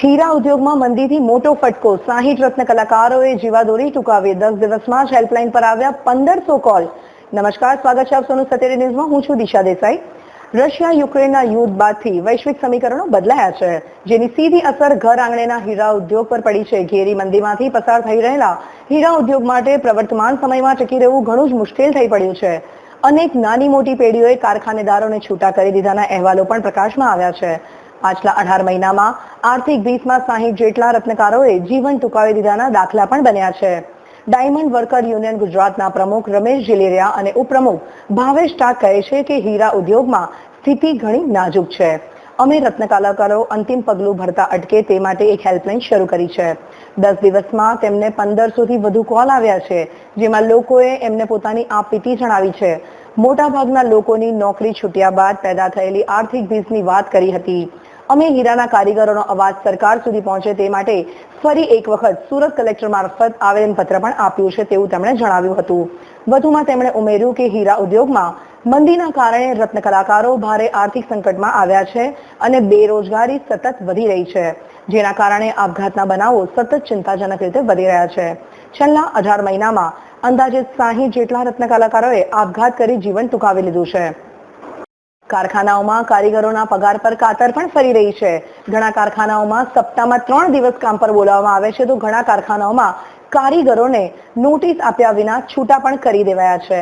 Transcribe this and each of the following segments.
હીરા ઉદ્યોગમાં મંદીથી મોટો ફટકો સાહીઠ રત્ન કલાકારોએ જીવાદોરી ટૂંકાવી. દસ દિવસમાં જ હેલ્પલાઇન પર આવ્યા પંદરસો કોલ. નમસ્કાર, સ્વાગત છે આપ સોનું સત્યરી ન્યૂઝમાં. હું છું દિશા દેસાઈ. રશિયા યુક્રેનના યુદ્ધ બાદથી વૈશ્વિક સમીકરણો બદલાયા છે, જેની સીધી અસર ઘર આંગણેના હીરા ઉદ્યોગ પર પડી છે. ઘેરી મંદીમાંથી પસાર થઈ રહેલા હીરા ઉદ્યોગ માટે પ્રવર્તમાન સમયમાં ટકી રહેવું ઘણું જ મુશ્કેલ થઈ પડ્યું છે. અનેક નાની મોટી પેઢીઓએ કારખાનેદારોને છૂટા કરી દીધાના અહેવાલો પણ પ્રકાશમાં આવ્યા છે. પાછલા અઢાર મહિનામાં આર્થિક ભીસમાં સાહીઠ જેટલા રત્નકારોએ જીવન ટૂંકાવી દીધાના દાખલા પણ બન્યા છે. ડાયમંડ વર્કર યુનિયન ગુજરાતના પ્રમુખ રમેશ જીલેરિયા અને ઉપપ્રમુખ ભાવેશ ટાક કહે છે કે હીરા ઉદ્યોગમાં સ્થિતિ ઘણી નાજુક છે. અમે રત્નકલાકારો અંતિમ પગલું ભરતા અટકે તે માટે એક હેલ્પલાઇન શરૂ કરી છે. દસ દિવસમાં તેમને પંદરસોથી વધુ કોલ આવ્યા છે, જેમાં લોકોએ એમને પોતાની આપવીતી જણાવી છે. મોટાભાગના લોકોની નોકરી છૂટ્યા બાદ પેદા થયેલી આર્થિક ભીસની વાત કરી હતી. અમે હીરાના કારીગરોનો અવાજ સરકાર સુધી પહોંચે તે માટે ફરી એક વખત સુરત કલેક્ટર મારફત આવેદનપત્ર પણ આપ્યું છે તેવું તેમણે જણાવ્યું હતું. વધુમાં તેમણે ઉમેર્યું કે હીરા ઉદ્યોગમાં મંદીના કારણે રત્ન કલાકારો ભારે આર્થિક સંકટમાં આવ્યા છે અને બેરોજગારી સતત વધી રહી છે. જેના કારણે આપઘાતના બનાવો સતત ચિંતાજનક રીતે વધી રહ્યા છે. છેલ્લા અઢાર મહિનામાં અંદાજે સાહીઠ જેટલા રત્ન કલાકારોએ આપઘાત કરી જીવન ટૂંકાવી લીધું છે. કારખાનાઓમાં કારીગરોના પગાર પર કાતર પણ ફરી રહી છે. ઘણા કારખાનાઓમાં સપ્તાહમાં ત્રણ દિવસ કામ પર બોલાવવામાં આવે છે તો ઘણા કારખાનાઓમાં કારીગરોને નોટિસ આપ્યા વિના છૂટા પણ કરી દેવાયા છે.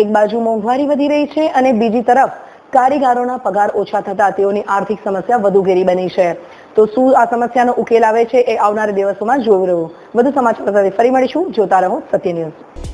એક બાજુ મોંઘવારી વધી રહી છે અને બીજી તરફ કારીગરોના પગાર ઓછા થતા તેઓની આર્થિક સમસ્યા વધુ ઘેરી બની છે. તો શું આ સમસ્યાનો ઉકેલ આવે છે એ આવનારા દિવસોમાં જોવું રહ્યું. વધુ સમાચાર સાથે ફરી મળીશું. જોતા રહો સત્ય ન્યૂઝ.